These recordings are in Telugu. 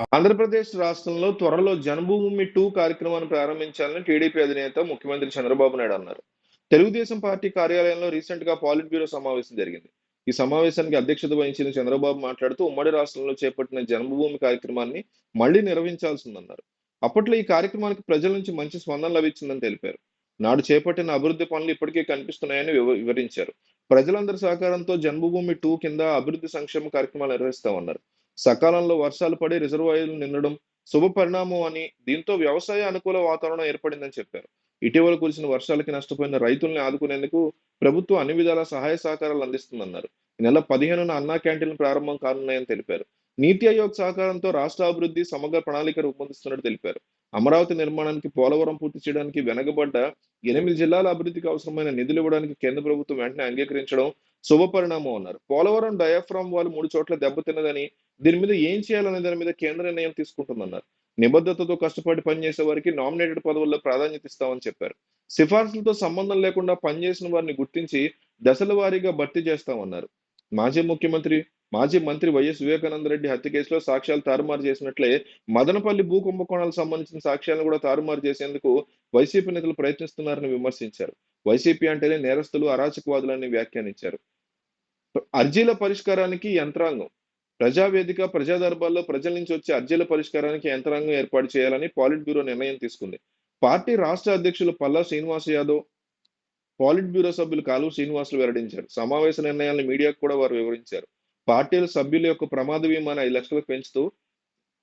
ఆంధ్రప్రదేశ్ రాష్ట్రంలో త్వరలో జన్మభూమి టూ కార్యక్రమాన్ని ప్రారంభించాలని టీడీపీ అధినేత ముఖ్యమంత్రి చంద్రబాబు నాయుడు అన్నారు. తెలుగుదేశం పార్టీ కార్యాలయంలో రీసెంట్గా పాలిట్ బ్యూరో సమావేశం జరిగింది. ఈ సమావేశానికి అధ్యక్షత వహించిన చంద్రబాబు మాట్లాడుతూ ఉమ్మడి రాష్ట్రంలో చేపట్టిన జన్మభూమి కార్యక్రమాన్ని మళ్ళీ నిర్వహించాల్సిందన్నారు. అప్పట్లో ఈ కార్యక్రమానికి ప్రజల నుంచి మంచి స్పందన లభించిందని తెలిపారు. నాడు చేపట్టిన అభివృద్ధి పనులు ఇప్పటికే కనిపిస్తున్నాయని వివ- వివరించారు. ప్రజలందరి సహకారంతో జన్మభూమి టూ కింద అభివృద్ధి సంక్షేమ కార్యక్రమాలు నిర్వహిస్తామన్నారు. సకాలంలో వర్షాలు పడి రిజర్వాయర్లు నిండడం శుభ పరిణామం అని దీంతో వ్యవసాయ అనుకూల వాతావరణం ఏర్పడిందని చెప్పారు. ఇటీవల కురిసిన వర్షాలకి నష్టపోయిన రైతుల్ని ఆదుకునేందుకు ప్రభుత్వం అన్ని విధాల సహాయ సహకారాలు అందిస్తుందన్నారు. ఈ నెల పదిహేనున అన్నా క్యాంటీన్లు ప్రారంభం కానున్నాయని తెలిపారు. నీతి ఆయోగ్ సహకారంతో రాష్ట్ర అభివృద్ధి సమగ్ర ప్రణాళిక రూపొందిస్తున్నట్టు తెలిపారు. అమరావతి నిర్మాణానికి పోలవరం పూర్తి చేయడానికి వెనకబడ్డ ఎనిమిది జిల్లాల అభివృద్ధికి అవసరమైన నిధులు ఇవ్వడానికి కేంద్ర ప్రభుత్వం వెంటనే అంగీకరించడం శుభ పరిణామం అన్నారు. పోలవరం డయాఫ్రామ్ వాళ్ళు మూడు చోట్ల దెబ్బతిన్నదని దీని మీద ఏం చేయాలనే దాని మీద కేంద్ర నిర్ణయం తీసుకుంటుందన్నారు. నిబద్ధతతో కష్టపడి పనిచేసే వారికి నామినేటెడ్ పదవుల్లో ప్రాధాన్యత ఇస్తామని చెప్పారు. సిఫార్సులతో సంబంధం లేకుండా పనిచేసిన వారిని గుర్తించి దశల వారీగా భర్తీ చేస్తామన్నారు. మాజీ ముఖ్యమంత్రి మాజీ మంత్రి వైఎస్ వివేకానంద రెడ్డి హత్య కేసులో సాక్ష్యాలు తారుమారు చేసినట్లే మదనపల్లి భూ కుంభకోణాలకు సంబంధించిన సాక్ష్యాలను కూడా తారుమారు చేసేందుకు వైసీపీ నేతలు ప్రయత్నిస్తున్నారని విమర్శించారు. వైసీపీ అంటేనే నేరస్తులు అరాచకవాదులని వ్యాఖ్యానించారు. అర్జీల పరిష్కారానికి యంత్రాంగం ప్రజావేదిక ప్రజాదర్బాల్లో ప్రజల నుంచి వచ్చే అర్జీల పరిష్కారానికి యంత్రాంగం ఏర్పాటు చేయాలని పాలిట్ బ్యూరో నిర్ణయం తీసుకుంది. పార్టీ రాష్ట్ర అధ్యక్షులు పల్లా శ్రీనివాస్ యాదవ్ పాలిట్ బ్యూరో సభ్యులు కాలు శ్రీనివాసులు వెల్లడించారు. సమావేశ నిర్ణయాలను మీడియాకు కూడా వారు వివరించారు. పార్టీల సభ్యుల యొక్క ప్రమాద బీమాను ఐదు లక్షలకు పెంచుతూ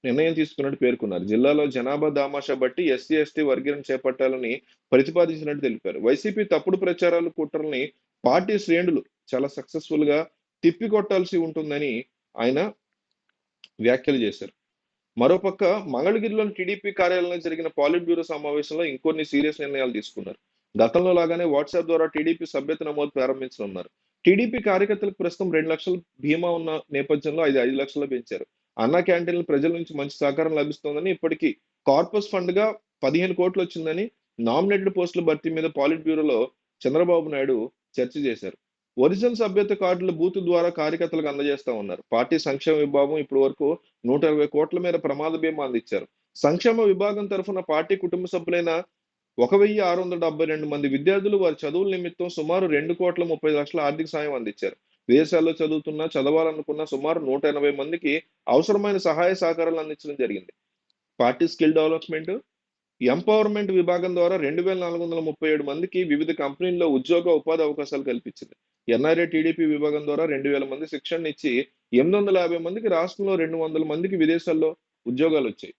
నిర్ణయం తీసుకున్నట్టు పేర్కొన్నారు. జిల్లాలో జనాభా దామాషా బట్టి ఎస్సీ ఎస్టీ వర్గీకరణ చేపట్టాలని ప్రతిపాదించినట్టు తెలిపారు. వైసీపీ తప్పుడు ప్రచారాలు కుట్రల్ని పార్టీ శ్రేణులు చాలా సక్సెస్ఫుల్గా తిప్పికొట్టాల్సి ఉంటుందని ఆయన వ్యాఖ్యలు చేశారు. మరోపక్క మంగళగిరిలోని టీడీపీ కార్యాలయంలో జరిగిన పాలిట్ బ్యూరో సమావేశంలో ఇంకొన్ని సీరియస్ నిర్ణయాలు తీసుకున్నారు. గతంలో లాగానే వాట్సాప్ ద్వారా టీడీపీ సభ్యత నమోదు ప్రారంభించనున్నారు. టీడీపీ కార్యకర్తలకు ప్రస్తుతం రెండు లక్షలు బీమా ఉన్న నేపథ్యంలో ఐదు ఐదు లక్షలు పెంచారు. అన్నా క్యాంటీన్లు ప్రజల నుంచి మంచి సహకారం లభిస్తోందని ఇప్పటికీ కార్పస్ ఫండ్గా పదిహేను కోట్లు వచ్చిందని నామినేటెడ్ పోస్టుల భర్తీ మీద పాలిట్ బ్యూరోలో చంద్రబాబు నాయుడు చర్చ చేశారు. ఒరిజినల్ సభ్యత కార్డుల బూత్ ద్వారా కార్యకర్తలకు అందజేస్తా ఉన్నారు. పార్టీ సంక్షేమ విభాగం ఇప్పటి వరకు నూట ఇరవై కోట్ల మేర ప్రమాద బీమా అందించారు. సంక్షేమ విభాగం తరఫున పార్టీ కుటుంబ సభ్యులైన ఒక వెయ్యి ఆరు వందల డెబ్బై రెండు మంది విద్యార్థులు వారి చదువుల నిమిత్తం సుమారు రెండు కోట్ల ముప్పై లక్షల ఆర్థిక సాయం అందించారు. విదేశాల్లో చదువుతున్న చదవాలనుకున్న సుమారు నూట ఎనభై మందికి అవసరమైన సహాయ సహకారాలు అందించడం జరిగింది. పార్టీ స్కిల్ డెవలప్మెంట్ ఎంపవర్మెంట్ విభాగం ద్వారా రెండు వేల నాలుగు వందల ముప్పై ఏడు మందికి వివిధ కంపెనీల్లో ఉద్యోగ ఉపాధి అవకాశాలు కల్పించింది. ఎన్ఆర్ఏ టీడీపీ విభాగం ద్వారా రెండు వేల మంది శిక్షణ ఇచ్చి ఎనిమిది వందల యాభై మందికి రాష్ట్రంలో రెండు వందల మందికి విదేశాల్లో ఉద్యోగాలు వచ్చాయి.